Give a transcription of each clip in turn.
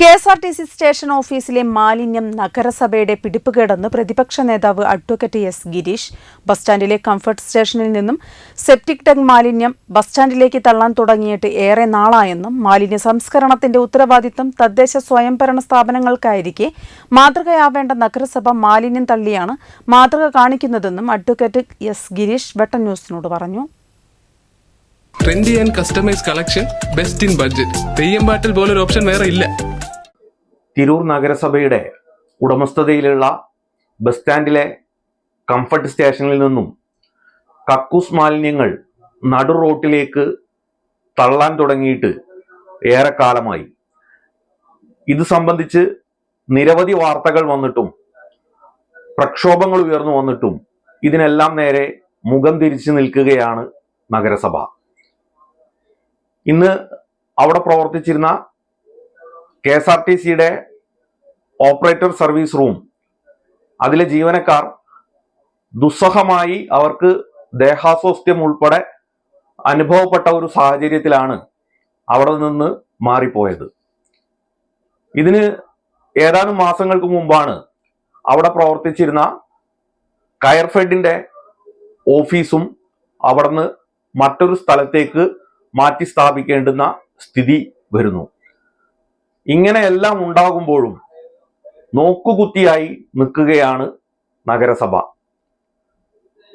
K S R T C station ഓഫീസിലെ മാലിന്യം നഗരസഭയുടെ പിടിപ്പുകേടെന്ന് പ്രതിപക്ഷ നേതാവ് അഡ്വക്കേറ്റ് എസ് ഗിരീഷ്. ബസ് സ്റ്റാൻഡിലെ കംഫർട്ട് സ്റ്റേഷനിൽ നിന്നും സെപ്റ്റിക് ടാങ്ക് മാലിന്യം ബസ് സ്റ്റാൻഡിലേക്ക് തള്ളാൻ തുടങ്ങിയിട്ട് ഏറെ നാളായെന്നും മാലിന്യ സംസ്കരണത്തിന്റെ ഉത്തരവാദിത്തം തദ്ദേശ സ്വയംഭരണ സ്ഥാപനങ്ങൾക്കായിരിക്കെ മാതൃകയാവേണ്ട നഗരസഭ മാലിന്യം തള്ളിയാണ് മാതൃക കാണിക്കുന്നതെന്നും അഡ്വക്കേറ്റ് എസ് ഗിരീഷ് വെട്ടൻ ന്യൂസിനോട് പറഞ്ഞു. Trendy and customise collection best in budget Theyyam പാട്ടിൽ പോലൊരു ഓപ്ഷൻ വേറെ ഇല്ല. തിരൂർ നഗരസഭയുടെ ഉടമസ്ഥതയിലുള്ള ബസ് സ്റ്റാൻഡിലെ കംഫർട്ട് സ്റ്റേഷനിൽ നിന്നും കക്കൂസ് മാലിന്യങ്ങൾ നടു റോട്ടിലേക്ക് തള്ളാൻ തുടങ്ങിയിട്ട് ഏറെക്കാലമായി. ഇത് സംബന്ധിച്ച് നിരവധി വാർത്തകൾ വന്നിട്ടും പ്രക്ഷോഭങ്ങൾ ഉയർന്നു വന്നിട്ടും ഇതിനെല്ലാം നേരെ മുഖം തിരിച്ചു നിൽക്കുകയാണ് നഗരസഭ. ഇന്ന് അവിടെ പ്രവർത്തിച്ചിരുന്ന കെ എസ് ആർ ടി സിയുടെ ഓപ്പറേറ്റർ സർവീസ് റൂം. അതിലെ ജീവനക്കാർ ദുസ്സഹമായി അവർക്ക് ദേഹാസ്വാസ്ഥ്യം ഉൾപ്പെടെ അനുഭവപ്പെട്ട ഒരു സാഹചര്യത്തിലാണ് അവിടെ നിന്ന് മാറിപ്പോയത്. ഇതിന് ഏതാനും മാസങ്ങൾക്ക് മുമ്പാണ് അവിടെ പ്രവർത്തിച്ചിരുന്ന കയർഫെഡിന്റെ ഓഫീസും അവിടുന്ന് മറ്റൊരു സ്ഥലത്തേക്ക് മാറ്റി സ്ഥാപിക്കേണ്ടുന്ന സ്ഥിതി വരുന്നു. ഇങ്ങനെയെല്ലാം ഉണ്ടാകുമ്പോഴും നോക്കുകുത്തിയായി നിൽക്കുകയാണ് നഗരസഭ.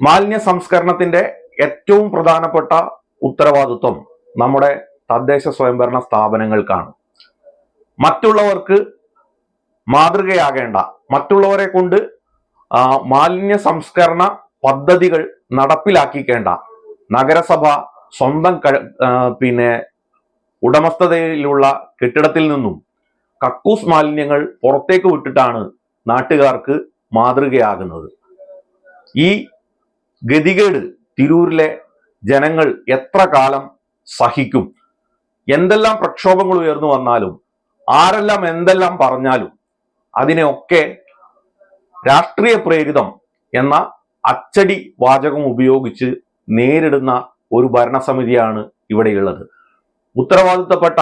മാലിന്യ സംസ്കരണത്തിന്റെ ഏറ്റവും പ്രധാനപ്പെട്ട ഉത്തരവാദിത്വം നമ്മുടെ തദ്ദേശ സ്വയംഭരണ സ്ഥാപനങ്ങൾക്കാണ്. മറ്റുള്ളവർക്ക് മാതൃകയാകേണ്ട മറ്റുള്ളവരെ കൊണ്ട് മാലിന്യ സംസ്കരണ പദ്ധതികൾ നടപ്പിലാക്കിക്കേണ്ട നഗരസഭ സ്വന്തം പിന്നെ ഉടമസ്ഥതയിലുള്ള കെട്ടിടത്തിൽ നിന്നും കക്കൂസ് മാലിന്യങ്ങൾ പുറത്തേക്ക് വിട്ടിട്ടാണ് നാട്ടുകാർക്ക് മാതൃകയാകുന്നത്. ഈ ഗതികേട് തിരൂരിലെ ജനങ്ങൾ എത്ര കാലം സഹിക്കും? എന്തെല്ലാം പ്രക്ഷോഭങ്ങൾ ഉയർന്നു വന്നാലും ആരെല്ലാം എന്തെല്ലാം പറഞ്ഞാലും അതിനെയൊക്കെ രാഷ്ട്രീയ പ്രേരിതം എന്ന അച്ചടി വാചകം ഉപയോഗിച്ച് നേരിടുന്ന ഒരു ഭരണസമിതിയാണ് ഇവിടെയുള്ളത്. ഉത്തരവാദിത്തപ്പെട്ട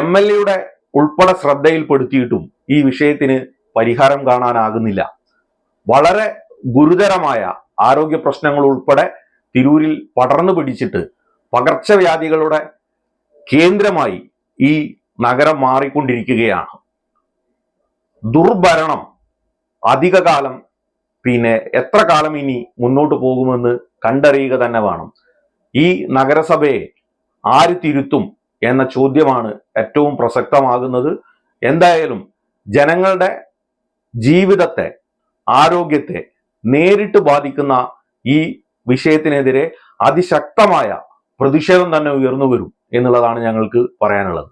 എം എൽ എയുടെ ഉൾപ്പെടെ ശ്രദ്ധയിൽപ്പെടുത്തിയിട്ടും ഈ വിഷയത്തിന് പരിഹാരം കാണാനാകുന്നില്ല. വളരെ ഗുരുതരമായ ആരോഗ്യ പ്രശ്നങ്ങൾ ഉൾപ്പെടെ തിരൂരിൽ പടർന്നു പിടിച്ചിട്ട് പകർച്ചവ്യാധികളുടെ കേന്ദ്രമായി ഈ നഗരം മാറിക്കൊണ്ടിരിക്കുകയാണ്. ദുർഭരണം അധികകാലം പിന്നെ എത്ര കാലം ഇനി മുന്നോട്ട് പോകുമെന്ന് കണ്ടറിയുക തന്നെ വേണം. ഈ നഗരസഭയെ ആര് തിരുത്തും എന്ന ചോദ്യമാണ് ഏറ്റവും പ്രസക്തമാകുന്നത്. എന്തായാലും ജനങ്ങളുടെ ജീവിതത്തെ ആരോഗ്യത്തെ നേരിട്ട് ബാധിക്കുന്ന ഈ വിഷയത്തിനെതിരെ അതിശക്തമായ പ്രതിഷേധം തന്നെ ഉയർന്നു വരും എന്നുള്ളതാണ് ഞങ്ങൾക്ക് പറയാനുള്ളത്.